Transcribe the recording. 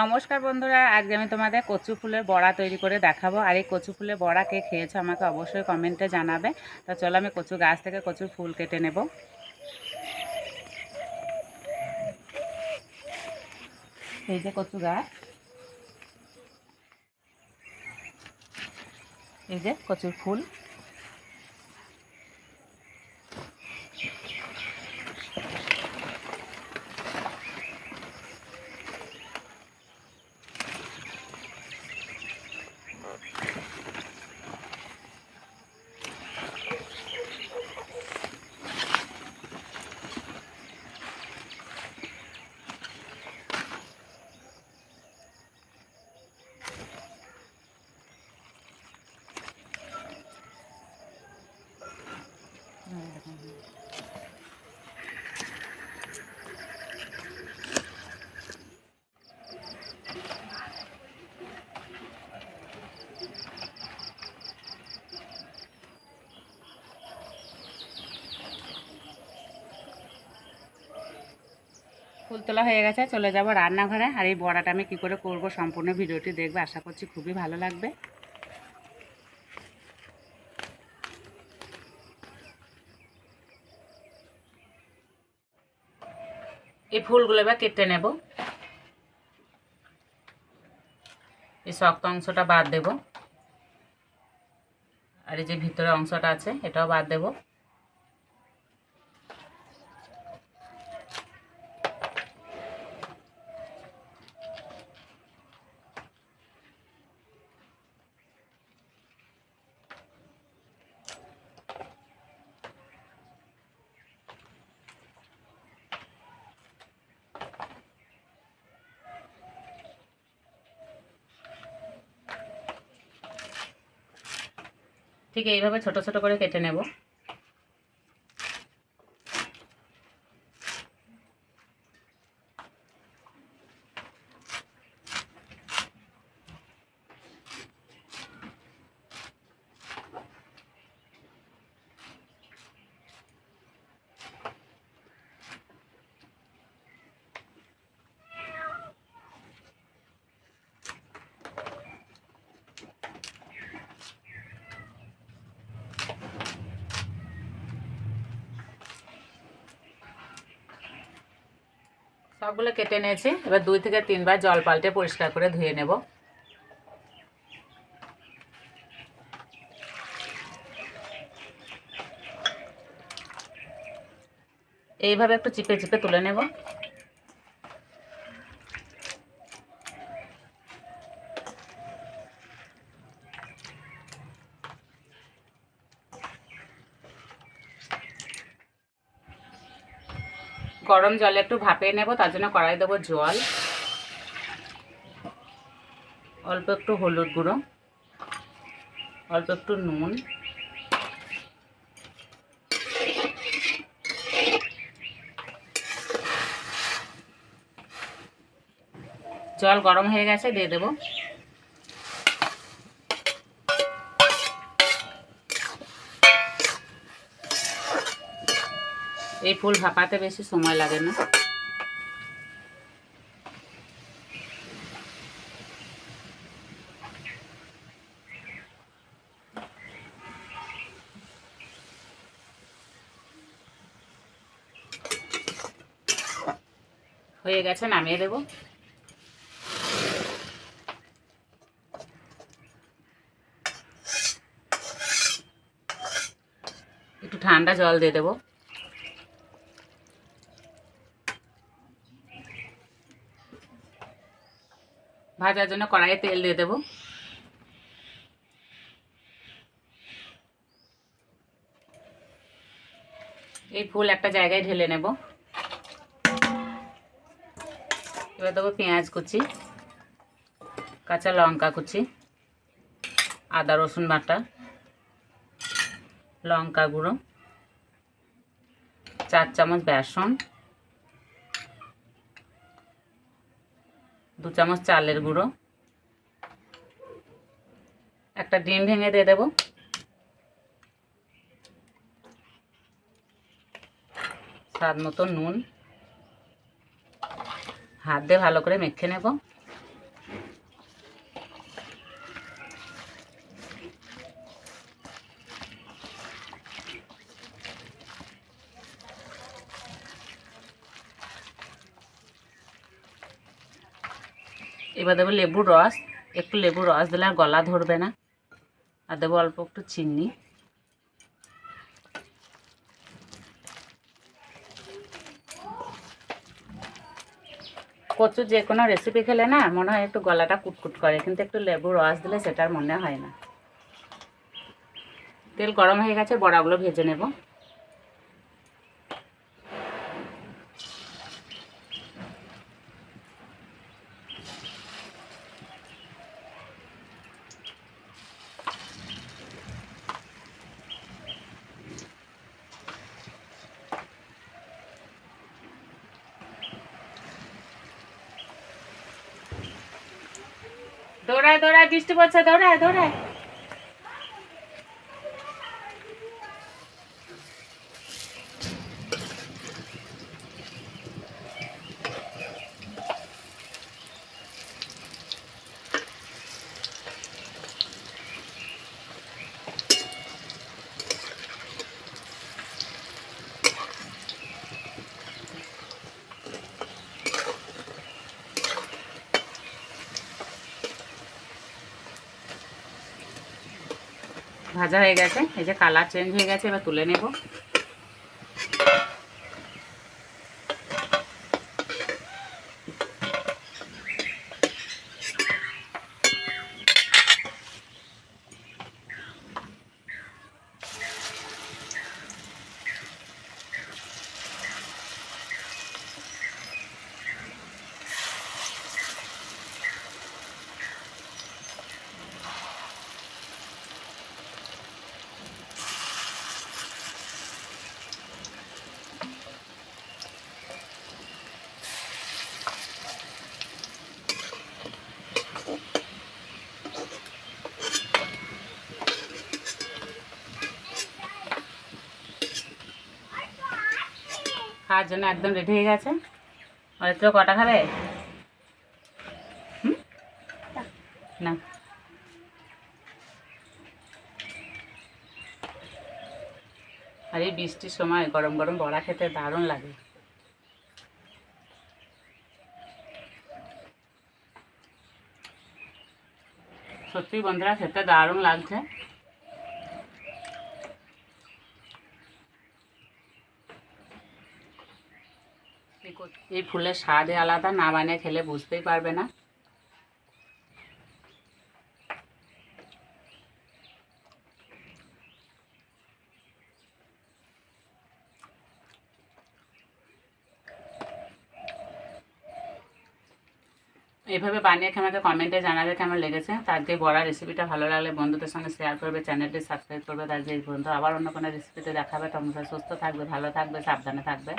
নমস্কার বন্ধুরা, আজকে আমি তোমাদের কচু ফুলের বড়া তৈরি করে দেখাবো। আর এই কচু ফুলের বড়া কে খেয়েছো আমাকে অবশ্যই কমেন্টে জানাবে। তো চলো আমি কচু গাছ থেকে কচুর ফুল কেটে নেব। এই যে কচু গাছ। এই যে কচুর ফুল। ফুল তোলা হয়ে গেছে, চলে যাব রান্নাঘরে। আর এই বড়াটা আমি কী করে করব সম্পূর্ণ ভিডিওটি দেখবে, আশা করছি খুবই ভালো লাগবে। এই ফুলগুলো এবার কেটে নেব। এই শক্ত অংশটা বাদ দেব। আর এই যে ভিতরে অংশটা আছে, এটাও বাদ দেবো। ঠিক এইভাবে ছোট ছোট করে কেটে নেব। সবগুলো কেটে নিয়েছি। এবার দুই থেকে তিনবার জল পাল্টে পরিষ্কার করে ধুয়ে নেব। এইভাবে একটু চিপে চিপে তুলে নেব। গরম জলে একটু ভাপিয়ে নেব, তার জন্য কড়াই দেবো জল। অল্প একটু হলুদ গুঁড়ো, অল্প একটু নুন। জল গরম হয়ে গেছে, দিয়ে দেবো। এই ফুল ভাপাতে বেশি সময় লাগে না। হয়ে গেছে, নামিয়ে দেব। একটু ঠান্ডা জল দিয়ে দেবো। ভাজার জন্য কড়াইয়ে তেল দিয়ে দেবো। এই ফুল একটা জায়গায় ঢেলে নেব। এবার দেবো পেঁয়াজ কুচি, কাঁচা লঙ্কা কুচি, আদা রসুন বাটা, লঙ্কা গুঁড়ো, চার চামচ বেসন দু চামচ চালের গুঁড়ো। একটা ডিম ভেঙে দিয়ে দেবো। স্বাদ মতো নুন। হাত দিয়ে ভালো করে মেখে নেব। এবার দেবো লেবুর রস। একটু লেবুর রস দিলে আর গলা ধরবে না। আর দেবো অল্প একটু চিনি। কচু যে কোনো রেসিপি খেলে না মনে হয় একটু গলাটা কুটকুট করে, কিন্তু একটু লেবুর রস দিলে সেটার মনে হয় না। তেল গরম হয়ে গেছে, বড়াগুলো ভেজে নেব। দৌড়ায় দৌড়ায় বৃষ্টি পড়ছে দৌড়ায় দৌড়ায়। ভাজা হয়ে গেছে এই যে কালার চেঞ্জ হয়ে গেছে এবার তুলে নেব। খাওয়ার জন্য একদম রেডি হয়ে গেছে। আর তো কটা খাবে? না। আর এই বৃষ্টির সময় গরম গরম বড়া খেতে দারুণ লাগে। সত্যি বন্ধুরা, খেতে দারুণ লাগছে। এই ফুলের স্বাদে আলাদা, না বানিয়ে খেলে বুঝতেই পারবে না। এভাবে বানিয়ে আমাকে কমেন্টে জানাবে কেমন লেগেছে। তার যে বড়া রেসিপিটা ভালো লাগলে বন্ধুদের সঙ্গে শেয়ার করবে চ্যানেলটি সাবস্ক্রাইব করবে। তার যে বন্ধু আবার অন্য কোনো রেসিপিতে দেখাবে। তোমরা সুস্থ থাকবে, ভালো থাকবে, সাবধানে থাকবে।